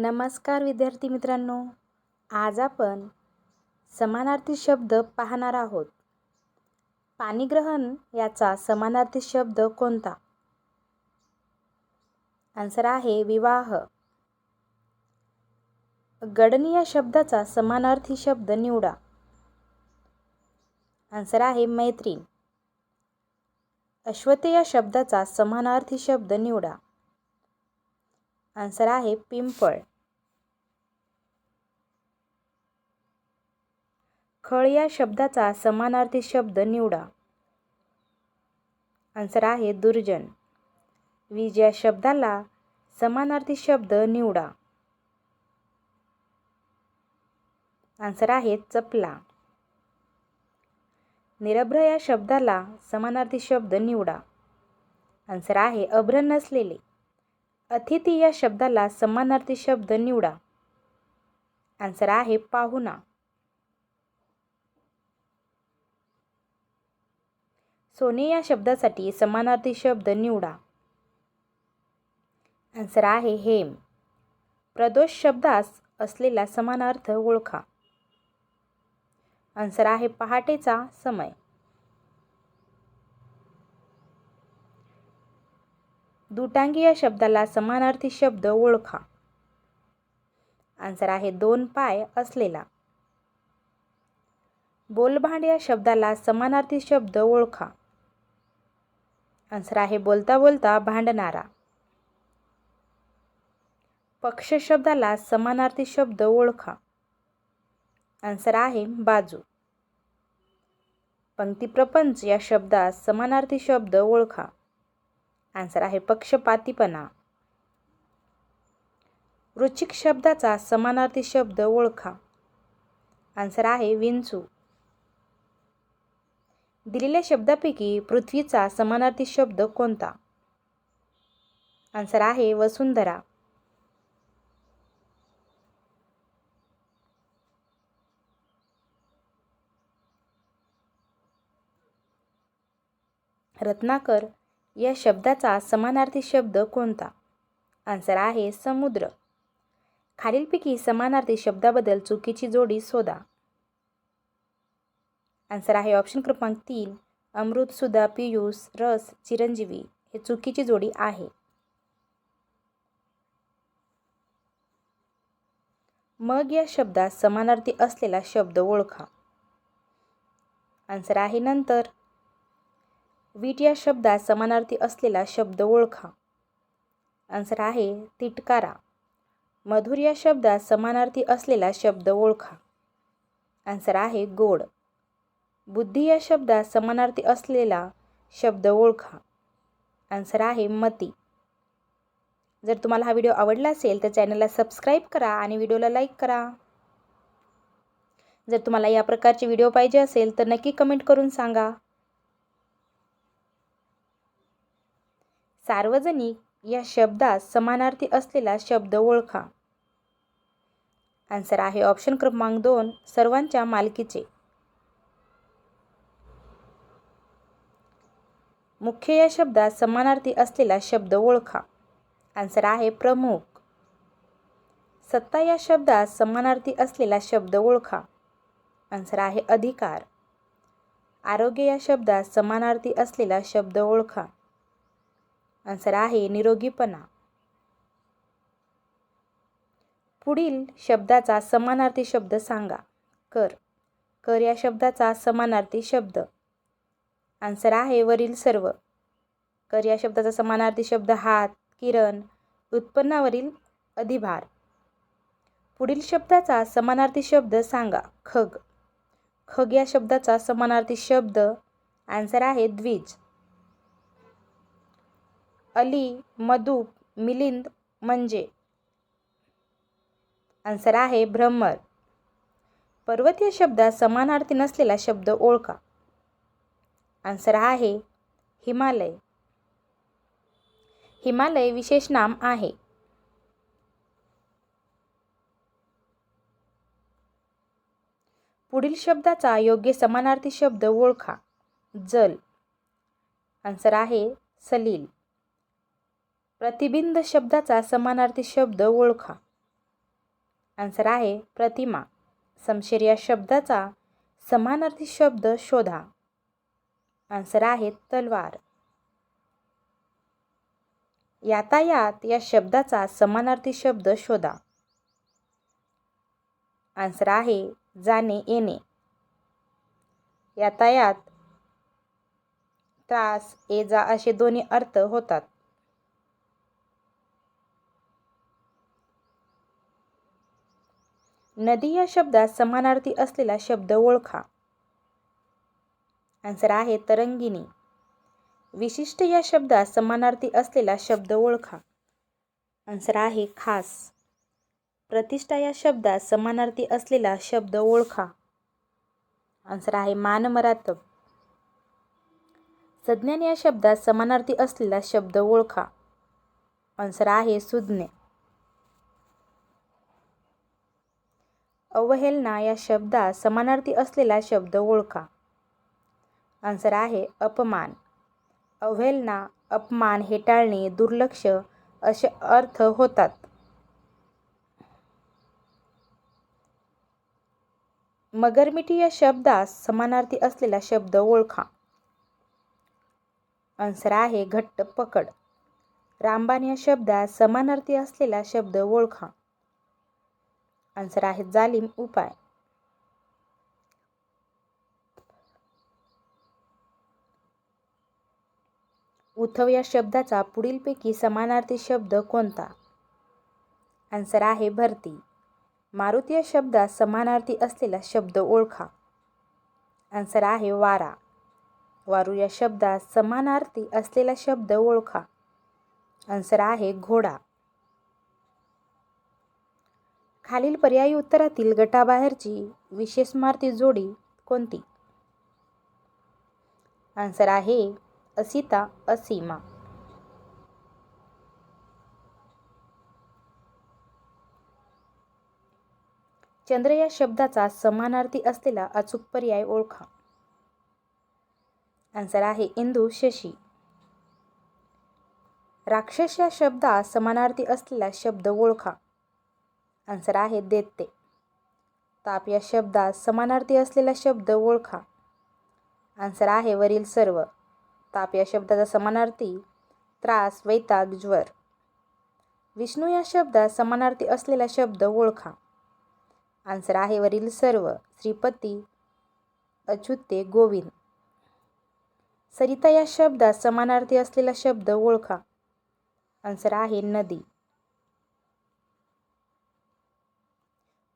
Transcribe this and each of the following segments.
नमस्कार विद्यार्थी मित्रांनो. आज आपण समानार्थी शब्द पाहणार आहोत. पाणीग्रहण याचा समानार्थी शब्द कोणता? आन्सर आहे विवाह. गडणी या शब्दाचा समानार्थी शब्द निवडा. आन्सर आहे मैत्रीण. अश्वते या शब्दाचा समानार्थी शब्द निवडा. आन्सर आहे पिंपळ. खळ या शब्दाचा समानार्थी शब्द निवडा. आन्सर आहे दुर्जन. वीज या शब्दाला समानार्थी शब्द निवडा. आन्सर आहे चपला. निरभ्र या शब्दाला समानार्थी शब्द निवडा. आन्सर आहे अभ्र नसलेले. अतिथी या शब्दाला समानार्थी शब्द निवडा. आन्सर आहे पाहुणा. सोने या शब्दासाठी समानार्थी शब्द निवडा. आन्सर आहे हेम. प्रदोष शब्दास असलेला समानार्थ ओळखा. आन्सर आहे पहाटेचा समय. दुटांगी या शब्दाला समानार्थी शब्द ओळखा. आन्सर आहे दोन पाय असलेला. बोलभांड या शब्दाला समानार्थी शब्द ओळखा. आन्सर आहे बोलता बोलता भांडणारा. पक्ष शब्दाला समानार्थी शब्द ओळखा. आन्सर आहे बाजू. पंक्तिप्रपंच या शब्दात समानार्थी शब्द ओळखा. आन्सर आहे पक्षपातीपणा. रुचिक शब्दाचा समानार्थी शब्द ओळखा. आन्सर आहे विंचू. दिलेल्या शब्दापैकी पृथ्वीचा समानार्थी शब्द कोणता? आन्सर आहे वसुंधरा. रत्नाकर या शब्दाचा समानार्थी शब्द कोणता? आन्सर आहे समुद्र. खालीलपैकी समानार्थी शब्दाबद्दल चुकीची जोडी शोधा. आन्सर आहे ऑप्शन क्रमांक तीन. अमृत सुधा पियुष रस चिरंजीवी हे चुकीची जोडी आहे. मग या शब्दात समानार्थी असलेला शब्द ओळखा. आन्सर आहे नंतर. वीट या शब्दात समानार्थी असलेला शब्द ओळखा. आन्सर आहे तिटकारा. मधुर या शब्दात समानार्थी असलेला शब्द ओळखा. आन्सर आहे गोड. बुद्धी या शब्दात समानार्थी असलेला शब्द ओळखा. आन्सर आहे मती. जर तुम्हाला हा व्हिडिओ आवडला असेल तर चॅनलला सबस्क्राईब करा आणि व्हिडिओला लाईक करा. जर तुम्हाला या प्रकारचे व्हिडिओ पाहिजे असेल तर नक्की कमेंट करून सांगा. सार्वजनिक या शब्दात समानार्थी असलेला शब्द ओळखा. आन्सर आहे ऑप्शन क्रमांक दोन सर्वांच्या मालकीचे. मुख्य या शब्दात समानार्थी असलेला शब्द ओळखा. आन्सर आहे प्रमुख. सत्ता या शब्दात समानार्थी असलेला शब्द ओळखा. आन्सर आहे अधिकार. आरोग्य या शब्दात समानार्थी असलेला शब्द ओळखा. आन्सर आहे निरोगीपणा. पुढील शब्दाचा समानार्थी शब्द सांगा. कर. कर या शब्दाचा समानार्थी शब्द. आन्सर आहे वरील सर्व. कर या शब्दाचा समानार्थी शब्द हात किरण उत्पन्नावरील अधिभार. पुढील शब्दाचा समानार्थी शब्द सांगा खग. खग या शब्दाचा समानार्थी शब्द आन्सर आहे द्विज. अली मधुप मिलिंद म्हणजे? आन्सर आहे भ्रमर. पर्वत या शब्दात समानार्थी नसलेला शब्द ओळखा. आन्सर आहे हिमालय. हिमालय विशेष नाम आहे. पुढील शब्दाचा योग्य समानार्थी शब्द ओळखा. जल. आन्सर आहे सलील. प्रतिबिंब शब्दाचा समानार्थी शब्द ओळखा. आन्सर आहे प्रतिमा. समशेर या शब्दाचा समानार्थी शब्द शोधा. आन्सर आहे तलवार. यातायात या शब्दाचा समानार्थी शब्द शोधा. आन्सर आहे जाणे येणे. यातायात त्रास ये जा असे दोन्ही अर्थ होतात. नदी या शब्दात समानार्थी असलेला शब्द ओळखा. आन्सर आहे तरंगिणी. विशिष्ट या शब्दात समानार्थी असलेला शब्द ओळखा. आन्सर आहे खास. प्रतिष्ठा या शब्दात समानार्थी असलेला शब्द ओळखा. आन्सर आहे मानमरातब. संज्ञान या शब्दात समानार्थी असलेला शब्द ओळखा. आन्सर आहे सुज्ञ. अवहेलना या शब्दात समानार्थी असलेला शब्द ओळखा. आन्सर आहे अपमान. अवहेलना अपमान हेटाळणे दुर्लक्ष असे अर्थ होतात. मगरमिठी या शब्दास समानार्थी असलेला शब्द ओळखा. आन्सर आहे घट्ट पकड. रामबाण या शब्दास समानार्थी असलेला शब्द ओळखा. आन्सर आहे जालिम उपाय. उथव या शब्दाचा पुढीलपैकी समानार्थी शब्द कोणता? आन्सर आहे भरती. मारुती या शब्दात समानार्थी असलेला शब्द ओळखा. आन्सर आहे वारा. वारू या शब्दात समानार्थी असलेला शब्द ओळखा. आन्सर आहे घोडा. खालील पर्यायी उत्तरातील गटाबाहेरची विशेषमार्थी जोडी कोणती? आन्सर आहे असिता असीमा. चंद्र या शब्दाचा समानार्थी असलेला अचूक पर्याय ओळखा. आन्सर आहे इंदू शशी. राक्षस या शब्दात समानार्थी असलेला शब्द ओळखा. आन्सर आहे देते ताप या शब्दात समानार्थी असलेला शब्द ओळखा. आन्सर आहे वरील सर्व. ताप या शब्दाचा समानार्थी त्रास वैताग ज्वर. विष्णू या शब्दात समानार्थी असलेला शब्द ओळखा. आन्सर आहे वरील सर्व. श्रीपती अच्युते गोविंद. सरिता या शब्दात समानार्थी असलेला शब्द ओळखा. आन्सर आहे नदी.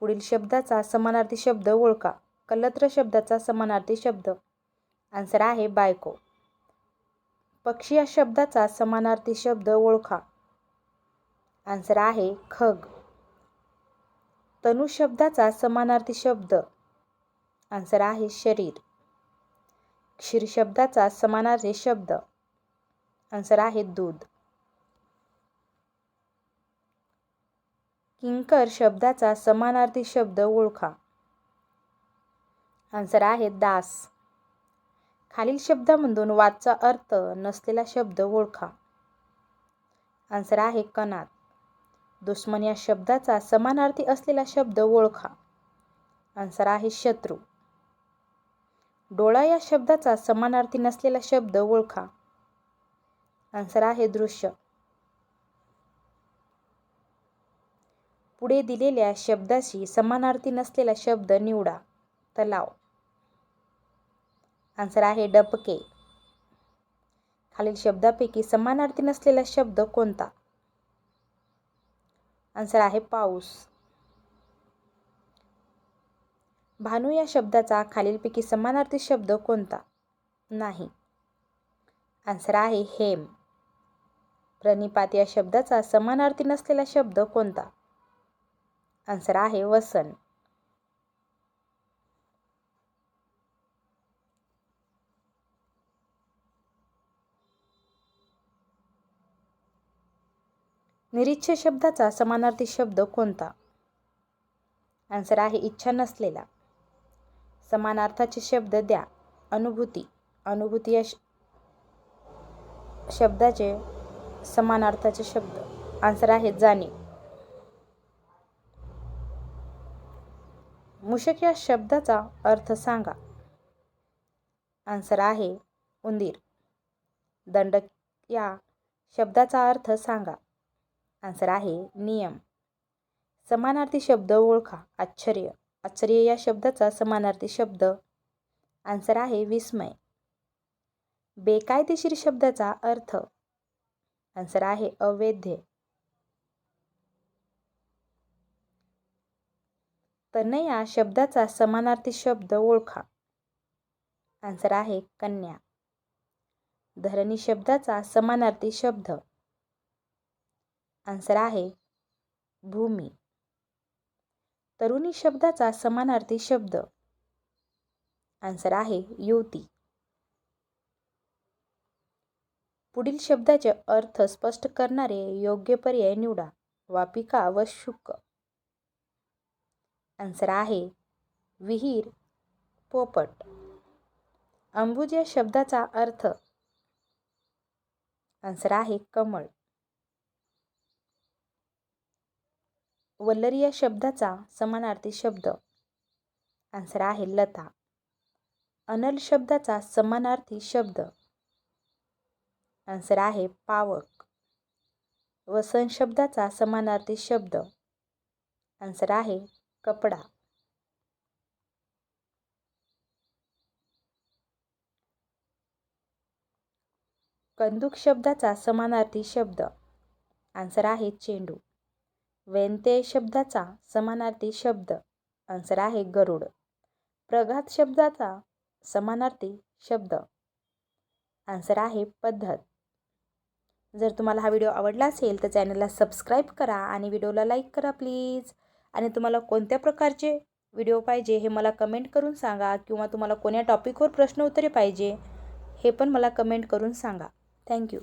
पुढील शब्दाचा समानार्थी शब्द ओळखा. कलत्र शब्दाचा समानार्थी शब्द. आन्सर आहे बायको. पक्षी या शब्दाचा समानार्थी शब्द ओळखा. आन्सर आहे खग. तनु शब्दाचा समानार्थी शब्द. आन्सर आहे शरीर. क्षीर शब्दाचा समानार्थी शब्द. आन्सर आहे दूध. किंकर शब्दाचा समानार्थी शब्द ओळखा. आन्सर आहे दास. खालील शब्दामधून वाचचा अर्थ नसलेला शब्द ओळखा. आन्सर आहे कणात. दुश्मन या शब्दाचा समानार्थी असलेला शब्द ओळखा. आन्सर आहे शत्रू. डोळा या शब्दाचा समानार्थी नसलेला शब्द ओळखा. आन्सर आहे दृश्य. पुढे दिलेल्या शब्दाशी समानार्थी नसलेला शब्द निवडा. तलाव. आन्सर आहे डबके. खालील शब्दापैकी समानार्थी नसलेला शब्द कोणता? आन्सर आहे पाऊस. भानू या शब्दाचा खालीलपैकी समानार्थी शब्द कोणता? नाही. आन्सर आहे हेम. प्रणिपात या शब्दाचा समानार्थी नसलेला शब्द कोणता? आन्सर आहे वसन. निरीच्छ शब्दाचा समानार्थी शब्द कोणता? आन्सर आहे इच्छा नसलेला. समानार्थाचे शब्द द्या. अनुभूती. अनुभूती या शब्दाचे समानार्थाचे शब्द. आन्सर आहे जाणीव. मुशक या शब्दाचा अर्थ सांगा. आन्सर आहे उंदीर. दंडक या शब्दाचा अर्थ सांगा. आन्सर आहे नियम. समानार्थी शब्द ओळखा. आश्चर्य. आश्चर्य या शब्दाचा समानार्थी शब्द. आन्सर आहे विस्मय. बेकायदेशीर शब्दाचा अर्थ. आन्सर आहे अवैध. तनया शब्दाचा समानार्थी शब्द ओळखा. आन्सर आहे कन्या. धरणी शब्दाचा समानार्थी शब्द. आन्सर आहे भूमी. तरुणी शब्दाचा समानार्थी शब्द. आन्सर आहे युवती. पुढील शब्दाचे अर्थ स्पष्ट करणारे योग्य पर्याय निवडा वापिका व शुक. आन्सर आहे विहीर पोपट. अंबुज या शब्दाचा अर्थ. आन्सर आहे कमळ. वल्लरी या शब्दाचा समानार्थी शब्द. आन्सर आहे लता. अनल शब्दाचा समानार्थी शब्द. आन्सर आहे पावक. वसन शब्दाचा समानार्थी शब्द. आन्सर आहे कपडा. कंदूक शब्दाचा समानार्थी शब्द. आन्सर आहे चेंडू. वेंते शब्दाचा समानार्थी शब्द. आन्सर आहे गरुड. प्रघात शब्दाचा समानार्थी शब्द. आन्सर आहे पद्धत. जर तुम्हाला हा व्हिडिओ आवडला असेल तर चॅनलला सबस्क्राईब करा आणि व्हिडिओला लाईक करा प्लीज. आणि तुम्हाला कोणत्या प्रकारचे व्हिडिओ पाहिजे हे मला कमेंट करून सांगा किंवा तुम्हाला कोण्या टॉपिकवर प्रश्न उत्तरे पाहिजे हे पण मला कमेंट करून सांगा. थँक्यू